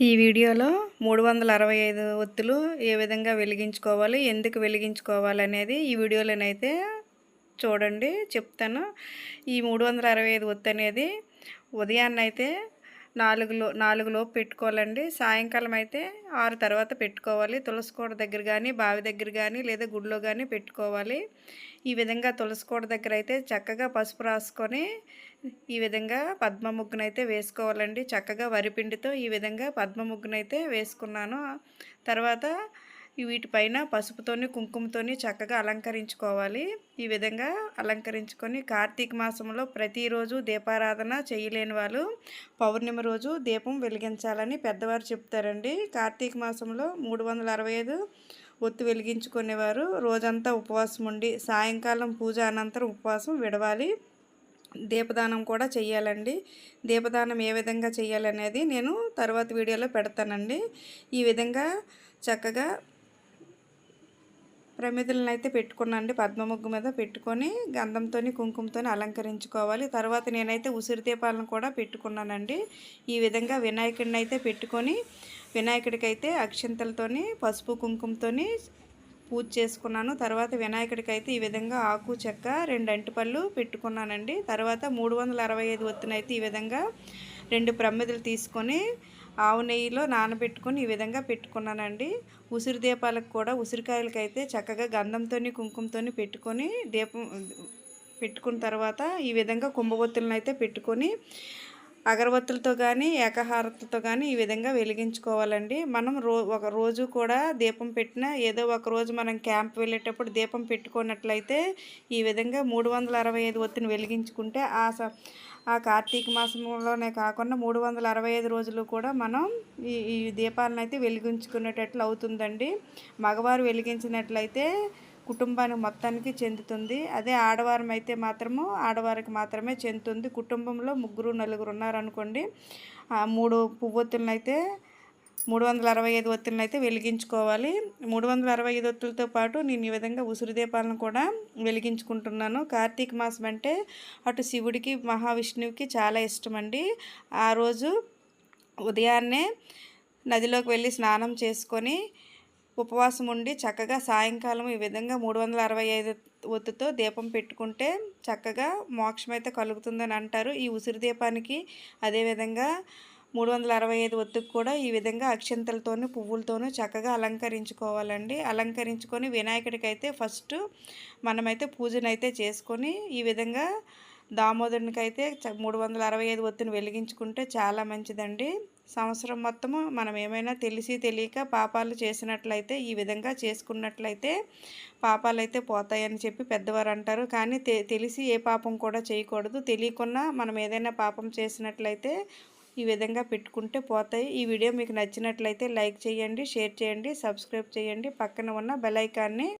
ఈ వీడియోలో మూడు వందల అరవై ఐదు ఒత్తులు ఏ విధంగా వెలిగించుకోవాలి ఎందుకు వెలిగించుకోవాలి అనేది ఈ వీడియోలోనైతే చూడండి చెప్తాను. ఈ మూడు వందల అరవై ఐదు ఒత్తు అనేది ఉదయాన్నైతే నాలుగులో నాలుగులోపు పెట్టుకోవాలండి. సాయంకాలం అయితే ఆరు తర్వాత పెట్టుకోవాలి. తులసికోట దగ్గర కానీ బావి దగ్గర కానీ లేదా గుడిలో కానీ పెట్టుకోవాలి. ఈ విధంగా తులసికోట దగ్గర అయితే చక్కగా పసుపు రాసుకొని ఈ విధంగా పద్మ ముగ్గునైతే వేసుకోవాలండి. చక్కగా వరిపిండితో ఈ విధంగా పద్మ ముగ్గునైతే వేసుకున్నాను. తర్వాత వీటిపైన పసుపుతోని కుంకుమతోని చక్కగా అలంకరించుకోవాలి. ఈ విధంగా అలంకరించుకొని కార్తీక మాసంలో ప్రతిరోజు దీపారాధన చేయలేని వాళ్ళు పౌర్ణమి రోజు దీపం వెలిగించాలని పెద్దవారు చెప్తారండి. కార్తీక మాసంలో మూడు వందల అరవై ఐదు ఒత్తు వెలిగించుకునేవారు. రోజంతా ఉపవాసం ఉండి సాయంకాలం పూజ అనంతరం ఉపవాసం విడవాలి. దీపదానం కూడా చేయాలండి దీపదానం ఏ విధంగా చేయాలనేది నేను తర్వాత వీడియోలో పెడతానండి. ఈ విధంగా చక్కగా ప్రమిదలను అయితే పెట్టుకున్నాండి పద్మముగ్గు మీద పెట్టుకొని గంధంతో కుంకుమతో అలంకరించుకోవాలి. తర్వాత నేనైతే ఉసిరి దీపాలను కూడా పెట్టుకున్నానండి. ఈ విధంగా వినాయకుడిని అయితే పెట్టుకొని వినాయకుడికి అయితే అక్షంతలతోని పసుపు కుంకుమతోని పూజ చేసుకున్నాను. తర్వాత వినాయకుడికి అయితే ఈ విధంగా ఆకు చెక్క రెండు అంటిపళ్ళు పెట్టుకున్నానండి. తర్వాత మూడు వందల అరవై ఐదు ఒత్తునైతే ఈ విధంగా రెండు ప్రమిదలు తీసుకొని ఆవు నెయ్యిలో నానబెట్టుకొని ఈ విధంగా పెట్టుకున్నానండి. ఉసిరి దీపాలకు కూడా ఉసిరికాయలకి అయితే చక్కగా గంధంతో కుంకుమతో పెట్టుకొని దీపం పెట్టుకున్న తర్వాత ఈ విధంగా కుంభవత్తులను అయితే పెట్టుకొని అగరబత్తులతో కానీ ఏకహారతతో కానీ ఈ విధంగా వెలిగించుకోవాలండి. మనం రో ఒక రోజు కూడా దీపం పెట్టిన ఏదో ఒక రోజు మనం క్యాంప్ వెళ్ళేటప్పుడు దీపం పెట్టుకున్నట్లయితే ఈ విధంగా మూడు వందల అరవై ఐదు ఒత్తిని వెలిగించుకుంటే ఆ స ఆ కార్తీక మాసంలోనే కాకుండా మూడు వందల అరవై ఐదు రోజులు కూడా మనం ఈ ఈ దీపాలను అయితే వెలిగించుకునేటట్లు అవుతుందండి. మగవారు వెలిగించినట్లయితే కుటుంబానికి మొత్తానికి చెందుతుంది. అదే ఆడవారం అయితే మాత్రము ఆడవారికి మాత్రమే చెందుతుంది. కుటుంబంలో ముగ్గురు నలుగురు ఉన్నారనుకోండి మూడు పువ్వొత్తులను అయితే మూడు వందల అరవై ఐదు ఒత్తులను అయితే వెలిగించుకోవాలి. మూడు వందల అరవై ఐదు ఒత్తులతో పాటు నేను ఈ విధంగా ఉసిరి దీపాలను కూడా వెలిగించుకుంటున్నాను. కార్తీక మాసం అంటే అటు శివుడికి మహావిష్ణువుకి చాలా ఇష్టం అండి ఆ రోజు ఉదయాన్నే నదిలోకి వెళ్ళి స్నానం చేసుకొని ఉపవాసం ఉండి చక్కగా సాయంకాలం ఈ విధంగా మూడు వందల అరవై ఐదు ఒత్తుతో దీపం పెట్టుకుంటే చక్కగా మోక్షం అయితే కలుగుతుందని అంటారు. ఈ ఉసిరి దీపానికి అదేవిధంగా మూడు వందల అరవై ఐదు ఒత్తుకు కూడా ఈ విధంగా అక్షంతలతోనూ పువ్వులతోనూ చక్కగా అలంకరించుకోవాలండి. అలంకరించుకొని వినాయకుడికి అయితే ఫస్ట్ మనమైతే పూజనైతే చేసుకొని ఈ విధంగా దామోదరునికైతే అయితే మూడు వందల అరవై ఐదు ఒత్తిని వెలిగించుకుంటే చాలా మంచిదండి. సంవత్సరం మొత్తము మనం ఏమైనా తెలిసి తెలియక పాపాలు చేసినట్లయితే ఈ విధంగా చేసుకున్నట్లయితే పాపాలు అయితే పోతాయని చెప్పి పెద్దవారు అంటారు కానీ తెలిసి ఏ పాపం కూడా చేయకూడదు. తెలియకుండా మనం ఏదైనా పాపం చేసినట్లయితే ఈ విధంగా పెట్టుకుంటే పోతాయి. ఈ వీడియో మీకు నచ్చినట్లయితే లైక్ చేయండి షేర్ చేయండి సబ్స్క్రైబ్ చేయండి. పక్కన ఉన్న బెల్ ఐకాన్ని